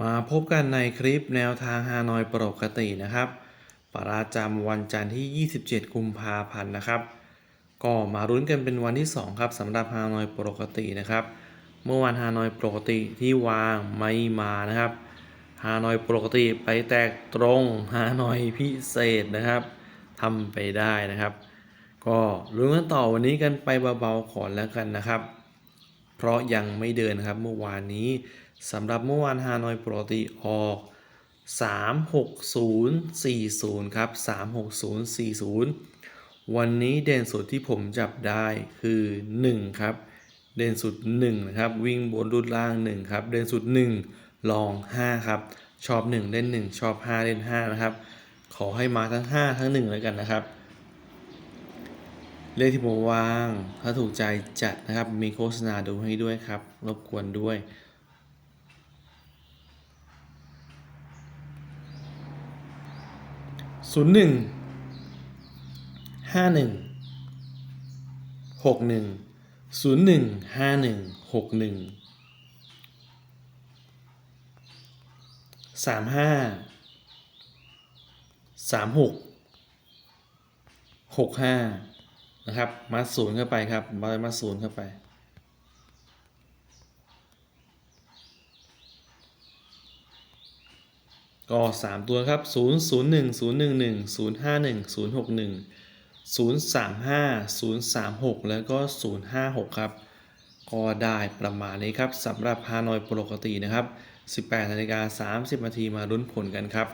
มาพบกันในคลิปแนวทางฮานอยปกตินะครับ ประจำวันจันทร์ที่ 27 กุมภาพันธ์นะครับ ก็มารุ้นกันเป็นวันที่ 2 ครับสำหรับฮานอยปกตินะครับ เมื่อวานฮานอยปกติที่วางไม่มานะครับฮานอยปกติไปแตกตรงฮานอยพิเศษนะครับทำไปได้นะครับ ก็รุ้นกันต่อวันนี้กันไปเบาๆก่อนแล้วกันนะครับ เพราะยังไม่เดินครับเมื่อวานนี้ สำหรับเมื่อวานฮานอยปกติออก 36040 ครับ 36040 วันนี้เด่นสุดที่ผมจับได้คือ 1 ครับ เด่นสุด 1 นะครับ วิ่งบนรุดล่าง 1 ครับ เด่นสุด 1 ลอง 5 ครับ ชอบ 1 เล่น 1 ชอบ 5 เล่น 5 นะครับ ขอให้มาทั้ง 5 ทั้ง 1 แล้วกันนะครับ เลขที่ผมวาง ถ้าถูกใจจัดนะครับ มีโฆษณาดูให้ด้วยครับ รบกวนด้วย ศูนย์หนึ่งห้าหนึ่งหกหนึ่งศูนย์หนึ่งห้าหนึ่งหกหนึ่งสามห้าสามหกหกห้านะครับ มาศูนย์เข้าไปครับมามาศูนย์เข้าไป ก็ 3 ตัวครับ 0 0 1 0 1 1 0 5 1 0 6 1 0 3 5 0 3 6 แล้วก็ 0 5 6 ครับ ก็ได้ประมาณนี้ครับสำหรับฮานอยปกตินะครับ 18นาฬิกา30นาทีมาลุ้นผลกันครับ